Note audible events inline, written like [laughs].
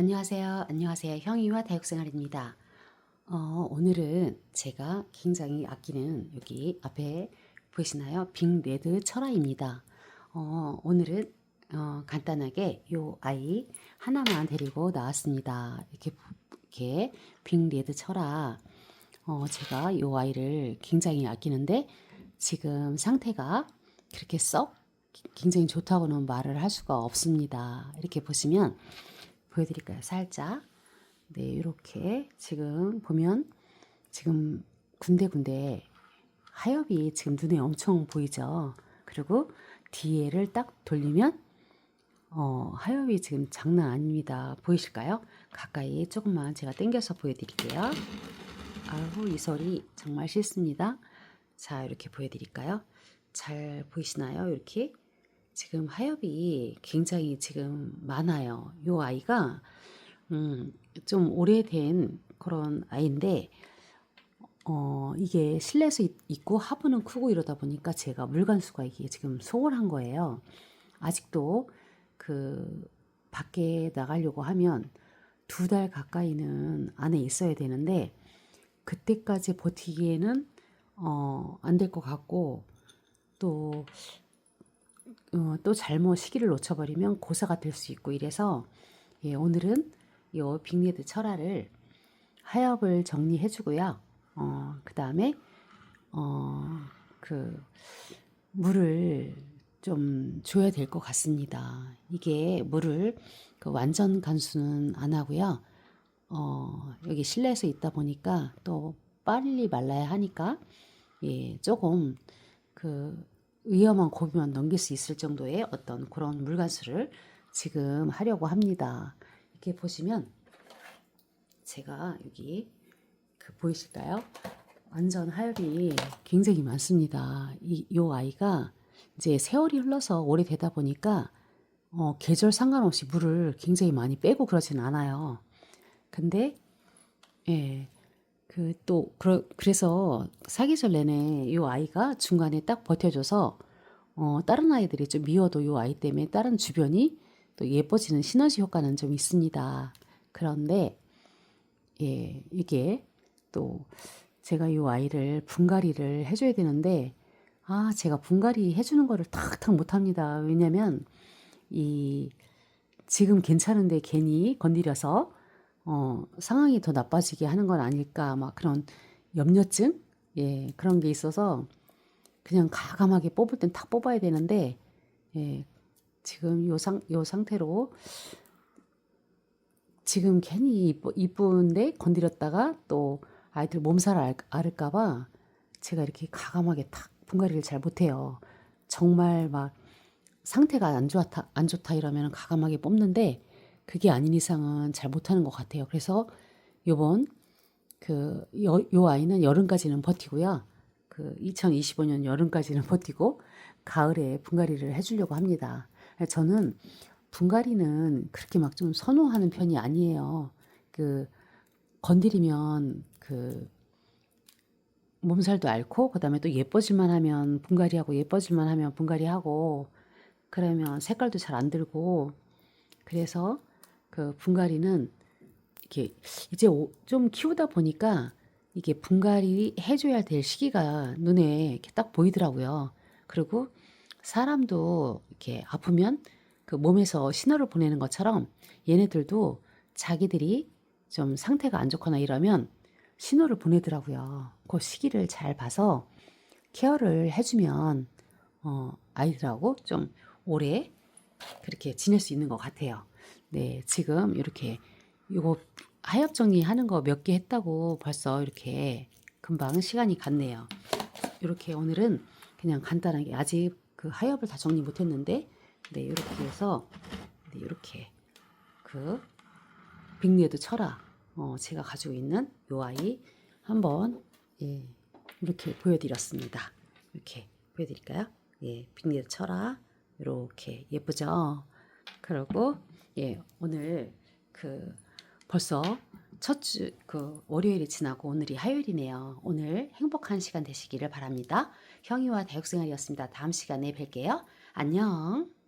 안녕하세요. 안녕하세요. 형이와 다육생활입니다. 어, 오늘은 제가 굉장히 아끼는 여기 앞에 보이시나요? 빅레드 철화입니다. 어, 오늘은 어, 간단하게 요 아이 하나만 데리고 나왔습니다. 이렇게 이렇게 빅레드 철화. 어, 제가 요 아이를 굉장히 아끼는데 지금 상태가 그렇게 썩 굉장히 좋다고는 말을 할 수가 없습니다. 이렇게 보시면 보여드릴까요? 살짝. 네, 이렇게 지금 보면 지금 군데군데 하엽이 지금 눈에 엄청 보이죠. 그리고 뒤에를 딱 돌리면 어, 하엽이 지금 장난 아닙니다. 보이실까요? 가까이 조금만 제가 당겨서 보여드릴게요. 아우 이 소리 정말 싫습니다. 자 이렇게 보여드릴까요? 잘 보이시나요? 이렇게 지금 하엽이 굉장히 지금 많아요. 요 아이가 음, 좀 오래된 그런 아이인데 어, 이게 실내에서 있- 있고 하부는 크고 이러다 보니까 제가 물관수가 이게 지금 소홀한 거예요. 아직도 그 밖에 나가려고 하면 두 달 가까이는 안에 있어야 되는데 그때까지 버티기에는 어, 안 될 것 같고 또 어, 또 잘못 시기를 놓쳐버리면 고사가 될 수 있고 이래서 예, 오늘은 요 빅리드 철화를 하엽을 정리해주고요. 어, 그 다음에 어, 그 물을 좀 줘야 될 것 같습니다. 이게 물을 그 완전 간수는 안 하고요. 어, 여기 실내에서 있다 보니까 또 빨리 말라야 하니까 예, 조금 그 위험한 고비만 넘길 수 있을 정도의 어떤 그런 물관수를 지금 하려고 합니다. 이렇게 보시면 제가 여기 그 보이실까요? 완전 하엽이 굉장히 많습니다. 이, 요 아이가 이제 세월이 흘러서 오래되다 보니까 어, 계절 상관없이 물을 굉장히 많이 빼고 그러진 않아요. 근데 예, 그또 그래서 사계절 내내 요 아이가 중간에 딱 버텨줘서 어, 다른 아이들이 좀 미워도 요 아이 때문에 다른 주변이 또 예뻐지는 시너지 효과는 좀 있습니다. 그런데 예, 이게 또 제가 요 아이를 분갈이를 해줘야 되는데 아 제가 분갈이 해주는 거를 탁탁 못합니다. 왜냐면 이 지금 괜찮은데 괜히 건드려서 어, 상황이 더 나빠지게 하는 건 아닐까 막 그런 염려증 예 그런 게 있어서 그냥 가감하게 뽑을 땐탁 뽑아야 되는데 예 지금 요상 요 상태로 지금 괜히 이쁘, 이쁜데 건드렸다가 또 아이들 몸살 알, 앓을까봐 제가 이렇게 가감하게 탁 분갈이를 잘 못해요. 정말 막 상태가 안 좋다 안 좋다 이러면 가감하게 뽑는데 그게 아닌 이상은 잘 못하는 것 같아요. 그래서 요번 그요 아이는 여름까지는 버티고요. 그 2025년 여름까지는 [laughs] 버티고 가을에 분갈이를 해주려고 합니다. 저는 분갈이는 그렇게 막 좀 선호하는 편이 아니에요. 그 건드리면 그 몸살도 앓고 그다음에 또 예뻐질만 하면 분갈이하고 예뻐질만 하면 분갈이하고 그러면 색깔도 잘 안 들고 그래서 그 분갈이는 이렇게 이제 오- 좀 키우다 보니까 이게 분갈이 해줘야 될 시기가 눈에 이렇게 딱 보이더라고요. 그리고 사람도 이렇게 아프면 그 몸에서 신호를 보내는 것처럼 얘네들도 자기들이 좀 상태가 안 좋거나 이러면 신호를 보내더라고요. 그 시기를 잘 봐서 케어를 해주면 어, 아이들하고 좀 오래 그렇게 지낼 수 있는 것 같아요. 네, 지금 이렇게 요거 하엽 정리하는 거 몇 개 했다고 벌써 이렇게 금방 시간이 갔네요. 이렇게 오늘은 그냥 간단하게 아직 그 하엽을 다 정리 못 했는데 네 이렇게 해서 네 이렇게 그 빅리에도 쳐라 어, 제가 가지고 있는 요 아이 한번 예 이렇게 보여드렸습니다. 이렇게 보여드릴까요? 예 빅리에도 쳐라 이렇게 예쁘죠? 그리고 예 오늘 그 벌써 첫 주 그 월요일이 지나고 오늘이 화요일이네요. 오늘 행복한 시간 되시기를 바랍니다. 형이와 다육생활이었습니다. 다음 시간에 뵐게요. 안녕.